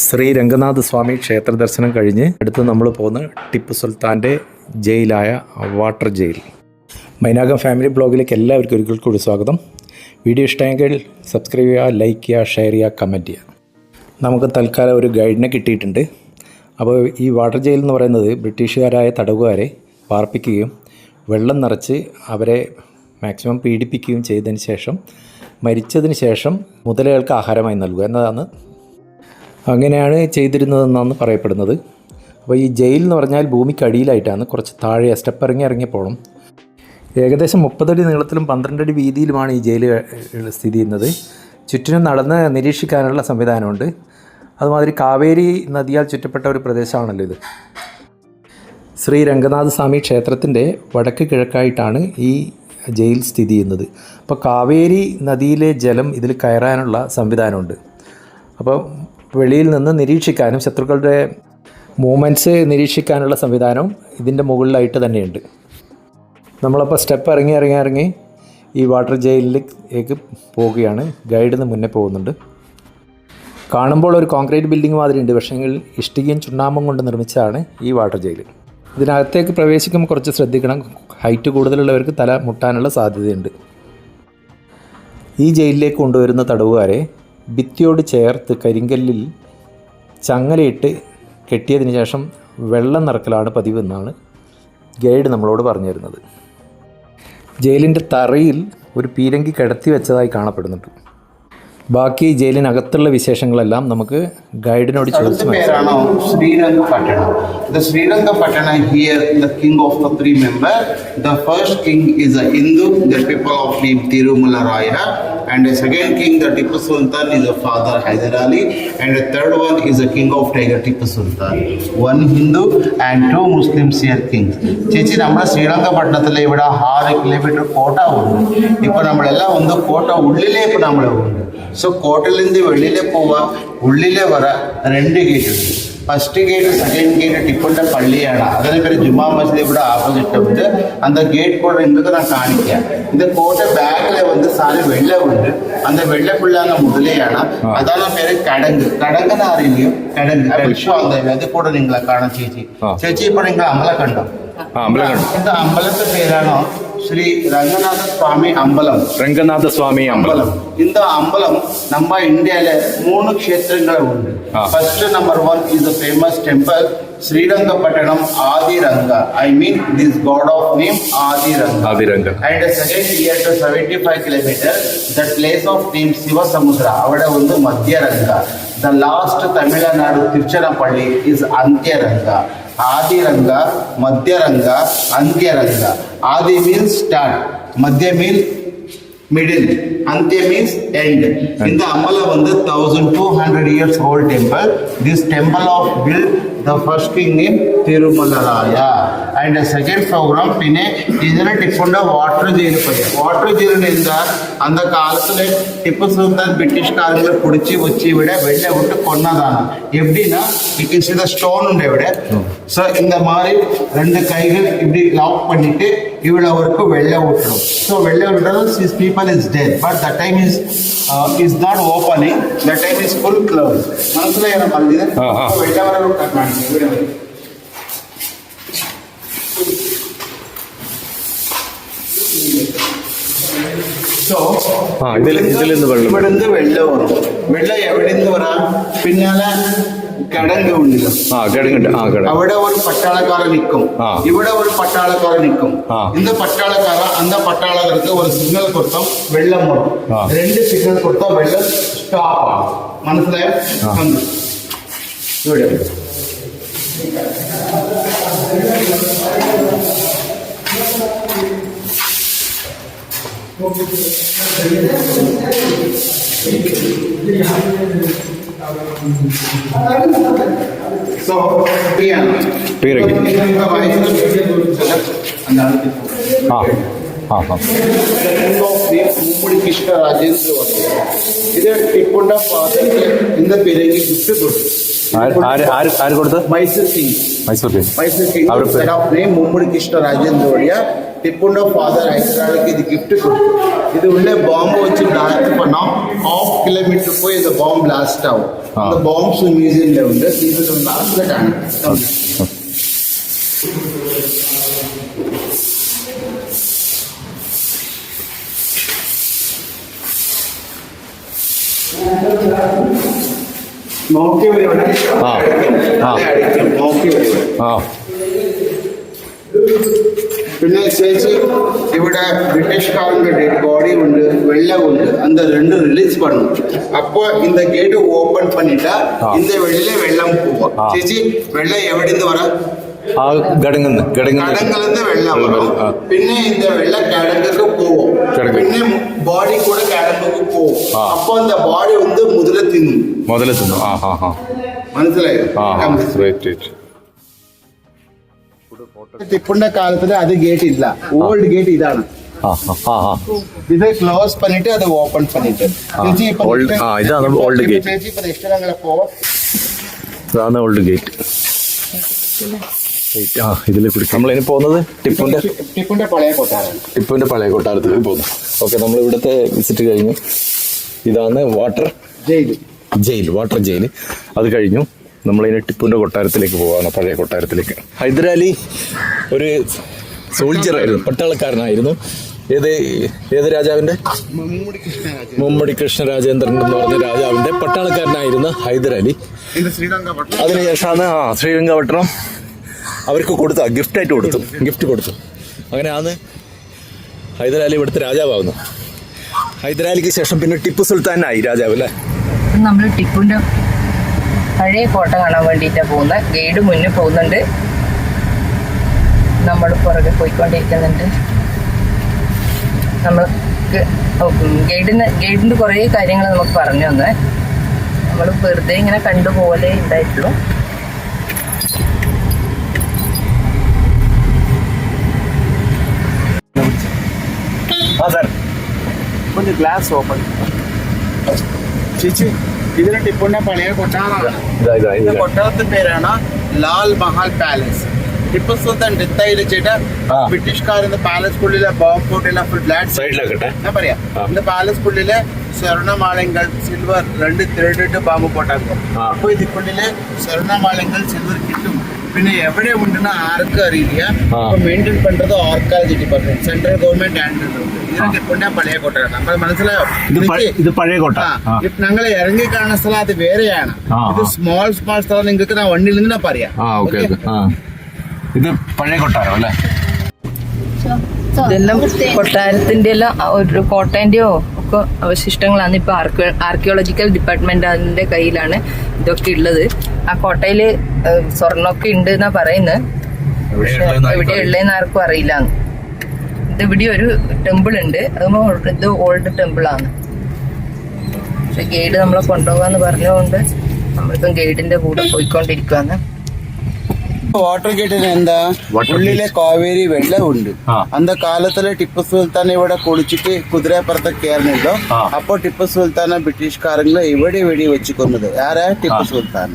ശ്രീ രംഗനാഥ സ്വാമി ക്ഷേത്ര ദർശനം കഴിഞ്ഞ് അടുത്ത് നമ്മൾ പോകുന്ന ടിപ്പു സുൽത്താന്റെ ജയിലായ വാട്ടർ ജയിൽ. മൈനാകം ഫാമിലി ബ്ലോഗിലേക്ക് എല്ലാവർക്കും ഒരിക്കൽ കൂടി സ്വാഗതം. വീഡിയോ ഇഷ്ടമെങ്കിൽ സബ്സ്ക്രൈബ് ചെയ്യുക ലൈക്ക് ചെയ്യുക ഷെയർ ചെയ്യുക കമന്റ് ചെയ്യുക. നമുക്ക് തൽക്കാലം ഒരു ഗൈഡിനെ കിട്ടിയിട്ടുണ്ട്. അപ്പോൾ ഈ വാട്ടർ ജയിൽ എന്ന് പറയുന്നത് ബ്രിട്ടീഷുകാരായ തടവുകാരെ പാർപ്പിക്കുകയും വെള്ളം നിറച്ച് അവരെ മാക്സിമം പീഡിപ്പിക്കുകയും ചെയ്തതിന് ശേഷം മരിച്ചതിന് ശേഷം മുതലകൾക്ക് ആഹാരമായി നൽകുക എന്നതാണ് അങ്ങനെയാണ് ചെയ്തിരുന്നതെന്നാണ് പറയപ്പെടുന്നത്. അപ്പോൾ ഈ ജയിൽ എന്ന് പറഞ്ഞാൽ ഭൂമിക്കടിയിലായിട്ടാണ് കുറച്ച് താഴെ സ്റ്റെപ്പ് ഇറങ്ങി ഇറങ്ങി ഏകദേശം മുപ്പതടി നീളത്തിലും പന്ത്രണ്ടടി വീതിയിലുമാണ് ഈ ജയിൽ സ്ഥിതി ചെയ്യുന്നത്. ചുറ്റിനും നടന്ന് നിരീക്ഷിക്കാനുള്ള സംവിധാനമുണ്ട്. അതുമാതിരി കാവേരി നദിയാൽ ചുറ്റപ്പെട്ട ഒരു പ്രദേശമാണല്ലോ ഇത്. ശ്രീ രംഗനാഥ സ്വാമി ക്ഷേത്രത്തിന്റെ വടക്ക് കിഴക്കായിട്ടാണ് ഈ ജയിൽ സ്ഥിതി ചെയ്യുന്നത്. അപ്പോൾ കാവേരി നദിയിലെ ജലം ഇതിൽ കയറാനുള്ള സംവിധാനമുണ്ട്. അപ്പോൾ വെളിയിൽ നിന്ന് നിരീക്ഷിക്കാനും ശത്രുക്കളുടെ മൂവ്മെന്റ്സ് നിരീക്ഷിക്കാനുള്ള സംവിധാനം ഇതിന്റെ മുകളിലായിട്ട് തന്നെയുണ്ട്. നമ്മളപ്പോൾ സ്റ്റെപ്പ് ഇറങ്ങി ഇറങ്ങി ഇറങ്ങി ഈ വാട്ടർ ജയിലിലേക്ക് പോവുകയാണ്. ഗൈഡിന് മുന്നേ പോകുന്നുണ്ട്. കാണുമ്പോൾ ഒരു കോൺക്രീറ്റ് ബിൽഡിംഗ് മാതിരി ഉണ്ട് പക്ഷേ ഇഷ്ടികയും ചുണ്ണാമ്പും കൊണ്ട് നിർമ്മിച്ചതാണ് ഈ വാട്ടർ ജയിൽ ഇതിനകത്തേക്ക് പ്രവേശിക്കുമ്പോൾ കുറച്ച് ശ്രദ്ധിക്കണം. ഹൈറ്റ് കൂടുതലുള്ളവർക്ക് തല മുട്ടാനുള്ള സാധ്യതയുണ്ട്. ഈ ജയിലിലേക്ക് കൊണ്ടുവരുന്ന തടവുകാരെ ഭിത്തിയോട് ചേർത്ത് കരിങ്കല്ലിൽ ചങ്ങലയിട്ട് കെട്ടിയതിന് ശേഷം വെള്ളം നിറക്കലാണ് പതിവ് എന്നാണ് ഗൈഡ് നമ്മളോട് പറഞ്ഞു തരുന്നത് ജയിലിന്റെ തറയിൽ ഒരു പീരങ്കി കിടത്തി വെച്ചതായി കാണപ്പെടുന്നുണ്ട്. ബാക്കി ജയിലിനകത്തുള്ള വിശേഷങ്ങളെല്ലാം നമുക്ക് ഗൈഡിനോട് ചോദിച്ചു Srirangapatnam. Here the king of the three member the first king is a Hindu the people of name Tirumala Raya and a second king the Tipu Sultan is the father Hyder Ali and the third one is the king of tiger Tipu Sultan one Hindu and two Muslims here kings ചേച്ചി നമ്മുടെ ശ്രീരംഗപട്ടണത്തിലെ ഇവിടെ ആറ് kilometre കോട്ട ഉണ്ട് ഇപ്പോൾ നമ്മളെല്ലാം ഒന്ന് കോട്ട ഉള്ളിലേക്ക് നമ്മൾ പോകുന്നുണ്ട് സോ കോട്ടയിൽ നിന്ന് വെളിയിലെ പോവാം ഉള്ളിലെ വര രണ്ട് ഗേറ്റ് ഉണ്ട് ഫസ്റ്റ് ഗേറ്റ് സെക്കൻഡ് ഗേറ്റ് ടിപ്പുന്റെ പള്ളിയാണ് അതിന് പേര് ജുമാ മസ്ജിദ് ഇവിടെ ആപ്പോസിറ്റ് ഉണ്ട് அந்த கேட் கூட இருந்தது நான் காணிக்கேன் இந்த கோட்டை பேக்ல வந்து சாரி வெள்ளை உண்டு அந்த வெள்ளைக்குள்ளான முதலையான அதான பேரு கடங்கு கடங்குன்னு അറിയില്ലയോ കടങ്ക് വിശ്വം அந்த ഇത് കൂടെ നിങ്ങളെ കാണാം ചേച്ചി ആ. ചേച്ചി ഇപ്പോൾ നിങ്ങൾ അമ്പലം കണ്ടോ ആ അമ്പലം കണ്ടു இந்த അമ്പലത്തെ പേരാണോ ஸ்ரீ ரங்கநாத சுவாமி அம்பலம். ரங்கநாத சுவாமி அம்பலம். இந்த அம்பலம் நம்ம இந்தியால மூணு க்ஷேத்திரங்கள் உண்டு. First number one is a famous temple Srirangapatnam Adiranga. I mean this god of name Adiranga. Adiranga. And second year to seventy five kilometre the place of name Shivasamudra அவட வந்து Madhyaranga. The last Tamil Nadu Tiruchirappalli is Antyaranga Adi Ranga Madhya Ranga Antya Ranga Adi means start Madhya mean middle Antya means end. In the Ambala Vandu, 1200 years old temple. This temple of built the first king named Tirumalaraya. And the second program, Pine, Idana Tipunda water jail. Water jail in the அந்த காலத்தில் tip சுல்தான் பிரிட்டிஷ்காரங்களை பிடிச்சி வச்சு விட வெளில விட்டு கொன்னதானா எப்படின்னா த ஸ்டோனுடைய விட so இந்த மாதிரி ரெண்டு கைகள் இப்படி லாக் பண்ணிட்டு இவ்வளோ வரைக்கும் வெளில விட்டுரும் ஸோ வெளில விட்டுறது people is dead but but that time is uh, is not opening. That time is full closed. మనసులో ఏమైనా మళ్ళీ వెళ్ళేవారు సో ഇതിൽ ഇതിൽ നിന്ന് വെള്ളം ഇവിടുന്ന് വെള്ളവും വെള്ളം എവിടെ നിന്ന് പറ പിന്നാലെ കിടങ്ങ് ഉണ്ടല്ലോ ആ കിടങ്ങുണ്ട് ആ കിടങ്ങ് അവിടെ ഒരു പട്ടാളക്കാരൻ നിൽക്കും ആ. ഇവിടെ ഒരു പട്ടാളക്കാരൻ നിൽക്കും ആ. இந்த பட்டாளக்கார அந்த பட்டாளக்காரருக்கு ஒரு சிக்னல் கொடுத்தோம் வெள்ளம் வரும் ആ. ரெண்டு சிக்னல் கொடுத்தா வெள்ளம் ஸ்டாப் ஆகும் മനസ്സിലായോ ആ. വന്നു. ഇവിടെ സോ പീരങ്കി ആ ആ ആ. കൃഷ്ണ രാജേന്ദ്ര ഇത് ടിപ്പുണ്ട ഫാദറിന് ഇന്ന് പിരങ്കി ഗിഫ്റ്റ് കൊടുത്തു. കൊടുത്ത്? മൈസൂർ സിംഗ്. മൈസൂർ സിംഗ്. മൈസൂർ സിംഗ് മുമ്പടി കൃഷ്ണ രാജേന്ദ്ര വഴിയ ടിപ്പുണ്ട ഫാദർ അയച്ചയാൾക്ക് ഇത് ഗിഫ്റ്റ് കൊടുത്തു. ഇത് ഉള്ള ബോംബ് വെച്ച് ഡാൻസ് പണം. உள்ளே பாம்பு வச்சு பிளாஸ்ட் பண்ணோம் ஆஃப் கிலோமீட்டர் போய் இந்த பாம்பு பிளாஸ்ட் ஆகும் ആ. ബോംബ്സ് മ്യൂസിയത്തിലുണ്ട് ഇത് ലാസ്റ്റിലാണ് നോക്കി വരും ആ. ആ. നോക്കി വരും ആ പിന്നെ ചേച്ചി ഇവിടെ ബ്രിട്ടീഷ്കാരന്റെ ഡെഡ് ബോഡി ഉണ്ട് வெள்ளவுண்டு அந்த ரெண்டு ரிலீஸ் பண்ணும் அப்போ இந்த கேட் ஓபன் பண்ணிட்டா ஆ. இந்த வெளியில வெள்ளம் போகும் ஆ. ചേച്ചി വെള്ളം എവിടെ നിന്ന് വരാം ആ ഗടങ്ങുന്ന് ഗടങ്ങുന്ന് കടങ്ങളിന്ന് വെള്ളം വെള്ളം വരും വരും. ആ. പിന്നെ இந்த വെള്ളം കിടങ്ങക്ക് പോവും കിടങ്ങ്. പിന്നെ ബോഡി കൂടെ കിടങ്ങക്ക് പോവും ആ. അപ്പൊ அந்த பாடி வந்து മുതല തിന്നും മുതലെത്തുന്നു ആ ഹാ ഹാ മനസ്സിലായോ ടിപ്പുന്റെ ಕಾಲದಲ್ಲಿ ಅದು ഗേറ്റ് ഇല്ല. ഓൾഡ് ഗേറ്റ് ഇതാണ്. ഇത് ക്ലോസ് പണിട്ട് അത് ഓപ്പൺ പണിട്ട്. ഇതാണ് ഓൾഡ് ഗേറ്റ് ഇതാണ് ഓൾഡ് ഗേറ്റ് ആ നമ്മൾ ഇനി പോകുന്നത് ടിപ്പുന്റെ ടിപ്പുന്റെ പഴയ കൊട്ടാരം. ടിപ്പുന്റെ പഴയ കൊട്ടാരത്തിലേക്ക് പോകുന്നു. ഓക്കെ നമ്മൾ ഇവിടുത്തെ വിസിറ്റ് കഴിഞ്ഞു. ഇതാണ് water jail jail water jail. അത് കഴിഞ്ഞു. നമ്മളിനി ടിപ്പുവിന്റെ കൊട്ടാരത്തിലേക്ക് പോവാണ് പഴയ കൊട്ടാരത്തിലേക്ക്. ഹൈദരാലി ഒരു സോൾജർ ആയിരുന്നു പട്ടാളക്കാരനായിരുന്നു. ഏത് ഏത് രാജാവിന്റെ? മമ്മൂടി കൃഷ്ണ രാജേന്ദ്രൻ എന്ന് പറഞ്ഞ രാജാവിന്റെ പട്ടാളക്കാരനായിരുന്നു ഹൈദരാലി. അതിനുശേഷമാണ് ആ ശ്രീരംഗപട്ടണം അവർക്ക് കൊടുത്ത ഗിഫ്റ്റായിട്ട് കൊടുത്തു ഗിഫ്റ്റ് കൊടുത്തു. അങ്ങനെയാണ് ഹൈദരാലി ഇവിടുത്തെ രാജാവാകുന്നു ഹൈദരാലിക്ക് ശേഷം പിന്നെ ടിപ്പു സുൽത്താനായി രാജാവ് അല്ലേ? നമ്മൾ ടിപ്പുന്റെ പഴയ കോട്ട കാണാൻ വേണ്ടിയിട്ടാണ് പോകുന്നത് ഗൈഡ് മുന്നിൽ പോകുന്നുണ്ട് നമ്മൾ പുറകെ പോയിക്കൊണ്ടിരിക്കുന്നുണ്ട് നമ്മൾക്ക് ഗൈഡിന് ഗൈഡിൻ്റെ കുറേ കാര്യങ്ങൾ നമുക്ക് പറഞ്ഞു തന്നെ നമ്മൾ വെറുതെ ഇങ്ങനെ കണ്ടുപോലെ ഉണ്ടായിട്ടുള്ളൂ ആ സാർ கொஞ்சம் கிளாஸ் ஓபன் ചേച്ചി ഇതിന് ടിപ്പുവിന്റെ പഴയ കൊട്ടാരമാണ് കൊട്ടാരത്തിന്റെ പേരാണ് ലാൽ മഹൽ പാലസ് ടിപ്പു സുൽത്താൻ ഡെത്ത് ആയി പാലസ് പുള്ളിലെ പാലസ്ക്കുള്ളിലെ ബോംബ് പൊട്ടിയുള്ള ഫുൾ ലാഡ് സൈഡിലാക്കട്ടെ പറയാ പറയാം പാലസ് പാലസ്ക്കുള്ളിലെ സ്വർണ്ണമാളങ്ങൾ സിൽവർ രണ്ട് തേർഡിട്ട് ബാമ്പ് പോട്ടാക്കും അപ്പൊ ഇതിക്കുള്ളില് സ്വർണ്ണമാളങ്ങൾ സിൽവർ കിട്ടും പിന്നെ എവിടെ ഉണ്ടെന്ന് ആർക്കും അറിയില്ല. Maintain പണ്ടത് archaeology department central government and പഴയ കോട്ടയാണ് നമ്മൾ ഞങ്ങൾ ഇറങ്ങി കാണുന്ന സ്ഥലം അത് വേറെയാണ്. ഇത് സ്മോൾ സ്മോൾ സ്ഥലം നിങ്ങൾക്ക് ഞാൻ വണ്ടിയിൽ നിന്ന് പറയാം. പഴയ കൊട്ടാരം അല്ലേ? ഇതെല്ലാം കൊട്ടാരത്തിന്റെ എല്ലാം ഒരു കോട്ടേന്റെയോ ഒക്കെ അവശിഷ്ടങ്ങളാണ്. ഇപ്പൊ ആർക്കിയോളജിക്കൽ ഡിപ്പാർട്ട്മെന്റ് അതിന്റെ കയ്യിലാണ് ഇതൊക്കെ ഉള്ളത്. ആ കോട്ടയിൽ സ്വർണമൊക്കെ ഉണ്ട് എന്നാ പറയുന്നത് ഇവിടെ എവിടെ ഉള്ളതെന്ന് ആർക്കും അറിയില്ല. ഇത് ഇവിടെ ഒരു ടെമ്പിൾ ഉണ്ട്. അത് ഇത് ഓൾഡ് ടെമ്പിൾ ആണ്. പക്ഷെ ഗൈഡ് നമ്മളെ കൊണ്ടുപോകാന്ന് പറഞ്ഞതുകൊണ്ട് നമ്മളിപ്പം ഗൈഡിന്റെ കൂടെ പോയിക്കൊണ്ടിരിക്കുവാന്ന് വാട്ടർ ഗേറ്റിന് എന്താ? ഉള്ളിലെ കാവേരി വെള്ളം ഉണ്ട് അന്ന കാലത്തിലെ ടിപ്പു സുൽത്താൻ ഇവിടെ കുളിച്ചിട്ട് കുതിരപ്പുറത്ത് കയറുന്നുണ്ടോ അപ്പൊ ടിപ്പു സുൽത്താനെ ബ്രിട്ടീഷുകാരെങ്കിലും ഇവിടെ വെടി വെച്ച് കൊന്നത് ആരാ? ടിപ്പു സുൽത്താൻ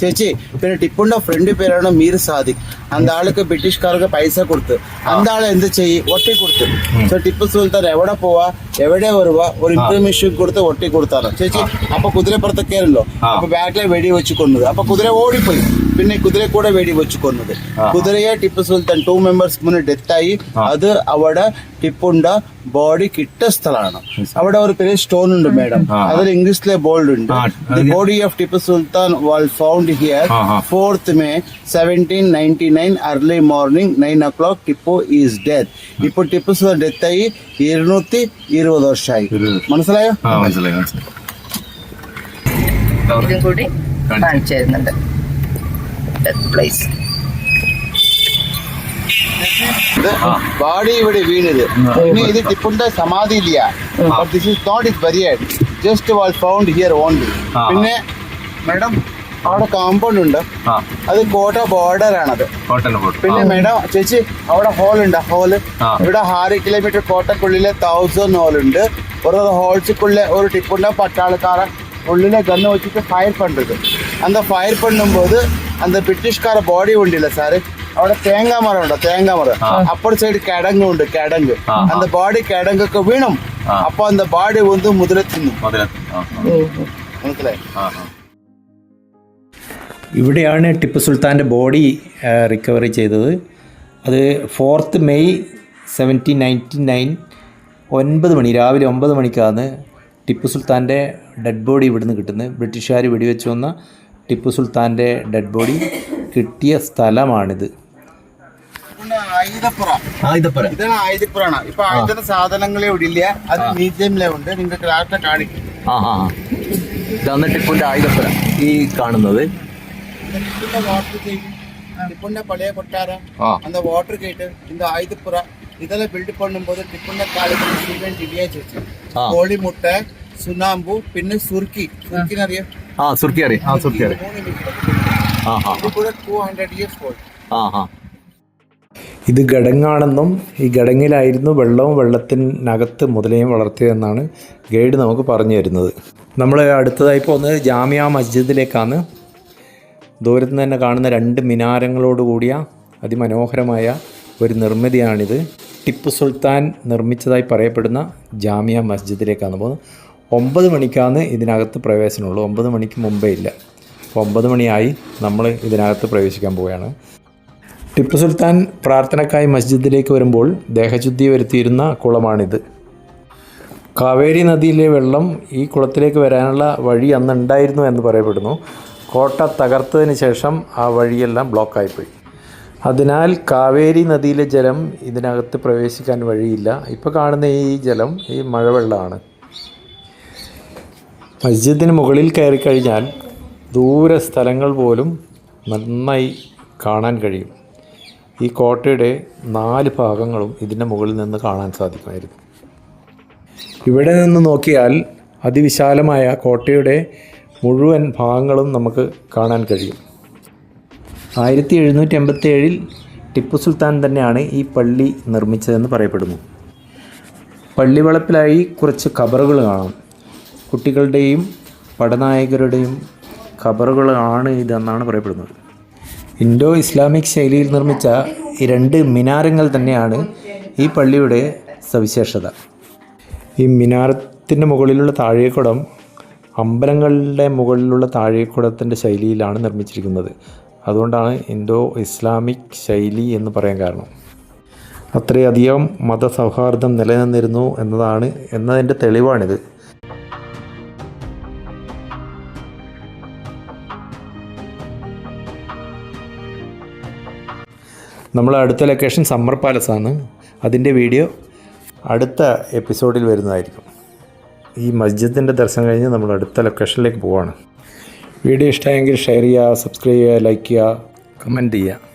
ചേച്ചി പിന്നെ ടിപ്പുന്റെ ഫ്രണ്ട് പേരാണ് മീർ സാദിഖ്. അന്ത ആൾക്ക് ബ്രിട്ടീഷുകാർക്ക് പൈസ കൊടുത്ത്. അന്ത ആൾ എന്ത് ചെയ്യും? ഒട്ടി കൊടുത്തു. സോ ടിപ്പു സുൽത്താൻ എവിടെ പോവാ? എവിടെ വരുവാ? ഒരു ഇൻഫർമേഷൻ കൊടുത്ത് ഒട്ടി കൊടുത്താണ്. ചേച്ചി അപ്പൊ കുതിരപ്പുറത്ത് കയറല്ലോ അപ്പൊ ബാക്കിലെ വെടി വെച്ച് കൊന്നത് അപ്പൊ കുതിര ഓടിപ്പോയി. പിന്നെ കുതിരയെ കൂടെ വേടി വെച്ച് കൊന്നത് കുതിരയെ ടിപ്പു സുൽത്താൻ ടു മെമ്പേഴ്സ് മുന്നേ ഡെത്ത് ആയി. അത് അവിടെ ടിപ്പുണ്ട ബോഡി കിട്ട സ്ഥലമാണ്. അവിടെ ഒരു പേര് സ്റ്റോൺ ഉണ്ട് മേഡം. അതിൽ ഇംഗ്ലീഷിലെ ബോൾഡ് ഉണ്ട്. The body of Tipu Sultan was found here. Fourth May seventeen ninety nine early morning nine o'clock Tipu is death ഇപ്പൊ ടിപ്പു സുൽത്താൻ ഡെത്ത് ആയി. ഇരുന്നൂറ്റി ഇരുപത് വർഷമായി. മനസ്സിലായോ? മനസ്സിലായി മനസ്സിലായി. ഇതും കൂടി കാണിച്ചു തരുന്നുണ്ട്. that place. ബോഡി ഇവിടെ വീണത്. ഇനി ഇത് ടിപ്പുന്റെ സമാധി ഇല്ല this is not is buried just was found here only പിന്നെ മാഡം അവിടെ കോമ്പൗണ്ട് ഉണ്ട്. അത് കോട്ട ബോർഡർ ആണത്. പിന്നെ മേഡം ചേച്ചി അവിടെ ഹോൾ ഉണ്ട്. ഹോൾ ഇവിടെ ആറ് കിലോമീറ്റർ കോട്ടക്കുള്ളിലെ തൗസൻഡ് ഹോൾ ഉണ്ട്. ഒരു ഹോൾസുക്കുള്ള ഒരു ടിപ്പുണ്ട പട്ടാളക്കാരൻ ഉള്ളിലെ ഗണ്ണ് വെച്ചിട്ട് ഫയർ പണ്ടത് അന്ന് ഫയർ പണ്ടുമ്പോൾ அந்த பிரிட்டிஷ்கார பாடி உண்டில்ல சார் അവിടെ തേങ്ങാ മരം ഉണ്ട് തേങ്ങാ മരം ആ. അപ്പുറ സൈഡ് കിടങ്ങ് ഉണ്ട് കിടങ്ങ് ആ. அந்த பாடி കിടങ്ങൊക്കെ വീണും ആ. അപ്പൊ அந்த பாடி வந்து മുതല തിന്നും മുതല ആ മനസ്സിലായി ആ ആ ഇവിടെയാണ് ടിപ്പു സുൽത്താൻ്റെ ബോഡി റിക്കവറി ചെയ്തത് അത് fourth May seventeen ninety nine ഒൻപത് മണി രാവിലെ ഒമ്പത് മണിക്കാണ് ടിപ്പു സുൽത്താൻ്റെ ഡെഡ് ബോഡി ഇവിടുന്ന് കിട്ടുന്നത് ബ്രിട്ടീഷുകാർ വെടിവെച്ച് വന്ന ടിപ്പു സുൽത്താന്റെ ഡെഡ് ബോഡി കിട്ടിയ സ്ഥലമാണിത്. ആയുധപ്പുറ. ഇതാണ് ഇപ്പൊ അത് ഈ കാണുന്നത്. ടിപ്പുവിന്റെ പഴയ കൊട്ടാരം അന്ന് വാട്ടർ ഗേറ്റ് ഇന്ന് ആയുധപ്പുറ. ഇതെല്ലാം ബിൽഡ് പണുമ്പോൾ ടിപ്പുവിന്റെ കാലത്ത് കോളിമുട്ട സുനാമ്പു പിന്നെ സുർക്കി. സുർക്കിനറിയാം. ആ സുർക്കിയാറി ആ സുർക്കിയാറി ഇത് ഘടങ്ങാണെന്നും ഈ ഘടങ്ങിലായിരുന്നു വെള്ളവും വെള്ളത്തിനകത്ത് മുതലയും വളർത്തിയതെന്നാണ് ഗൈഡ് നമുക്ക് പറഞ്ഞു തരുന്നത്. നമ്മൾ അടുത്തതായി പോകുന്നത് ജാമ്യ മസ്ജിദിലേക്കാണ്. ദൂരത്തുനിന്ന് തന്നെ കാണുന്ന രണ്ട് മിനാരങ്ങളോട് കൂടിയ അതിമനോഹരമായ ഒരു നിർമ്മിതിയാണിത്. ടിപ്പു സുൽത്താൻ നിർമ്മിച്ചതായി പറയപ്പെടുന്ന ജാമ്യ മസ്ജിദിലേക്കാണ് പോകുന്നത്. ഒമ്പത് മണിക്കാണ് ഇതിനകത്ത് പ്രവേശനമുള്ളൂ. ഒമ്പത് മണിക്ക് മുമ്പേ ഇല്ല. അപ്പോൾ ഒമ്പത് മണിയായി നമ്മൾ ഇതിനകത്ത് പ്രവേശിക്കാൻ പോവുകയാണ്. ടിപ്പു സുൽത്താൻ പ്രാർത്ഥനക്കായി മസ്ജിദിലേക്ക് വരുമ്പോൾ ദേഹശുദ്ധി വരുത്തിയിരുന്ന കുളമാണിത്. കാവേരി നദിയിലെ വെള്ളം ഈ കുളത്തിലേക്ക് വരാനുള്ള വഴി അന്ന് ഉണ്ടായിരുന്നു എന്ന് പറയപ്പെടുന്നു. കോട്ട തകർത്തതിന് ശേഷം ആ വഴിയെല്ലാം ബ്ലോക്കായിപ്പോയി. അതിനാൽ കാവേരി നദിയിലെ ജലം ഇതിനകത്ത് പ്രവേശിക്കാൻ വഴിയില്ല. ഇപ്പോൾ കാണുന്ന ഈ ജലം ഈ മഴവെള്ളമാണ്. മസ്ജിദിന് മുകളിൽ കയറി കഴിഞ്ഞാൽ ദൂര സ്ഥലങ്ങൾ പോലും നന്നായി കാണാൻ കഴിയും. ഈ കോട്ടയുടെ നാല് ഭാഗങ്ങളും ഇതിന്റെ മുകളിൽ നിന്ന് കാണാൻ സാധിക്കുമായിരുന്നു. ഇവിടെ നിന്ന് നോക്കിയാൽ അതിവിശാലമായ കോട്ടയുടെ മുഴുവൻ ഭാഗങ്ങളും നമുക്ക് കാണാൻ കഴിയും. ആയിരത്തി എഴുന്നൂറ്റി എൺപത്തി ഏഴിൽ ടിപ്പു സുൽത്താൻ തന്നെയാണ് ഈ പള്ളി നിർമ്മിച്ചതെന്ന് പറയപ്പെടുന്നു. പള്ളിവളപ്പിലായി കുറച്ച് ഖബറുകൾ കാണാം. കുട്ടികളുടെയും പടനായകരുടെയും ഖബറുകളാണ് ഇതെന്നാണ് പറയപ്പെടുന്നത്. ഇൻഡോ ഇസ്ലാമിക് ശൈലിയിൽ നിർമ്മിച്ച ഈ രണ്ട് മിനാരങ്ങൾ തന്നെയാണ് ഈ പള്ളിയുടെ സവിശേഷത. ഈ മിനാരത്തിന്റെ മുകളിലുള്ള താഴേക്കുടം അമ്പലങ്ങളുടെ മുകളിലുള്ള താഴേക്കുടത്തിന്റെ ശൈലിയിലാണ് നിർമ്മിച്ചിരിക്കുന്നത്. അതുകൊണ്ടാണ് ഇൻഡോ ഇസ്ലാമിക് ശൈലി എന്ന് പറയാൻ കാരണം. അത്രയധികം മതസൗഹാർദ്ദം നിലനിന്നിരുന്നു എന്നതാണ് എന്നതിന്റെ തെളിവാണിത്. നമ്മൾ അടുത്ത ലൊക്കേഷൻ സമ്മർ പാലസ് ആണ്. അതിന്റെ വീഡിയോ അടുത്ത എപ്പിസോഡിൽ വരുന്നതായിരിക്കും. ഈ മസ്ജിദിന്റെ ദർശനം കഴിഞ്ഞ് നമ്മൾ അടുത്ത ലൊക്കേഷനിലേക്ക് പോവാണ്. വീഡിയോ ഇഷ്ടമായെങ്കിൽ ഷെയർ ചെയ്യുക സബ്സ്ക്രൈബ് ചെയ്യുക ലൈക്ക് ചെയ്യുക കമന്റ് ചെയ്യുക.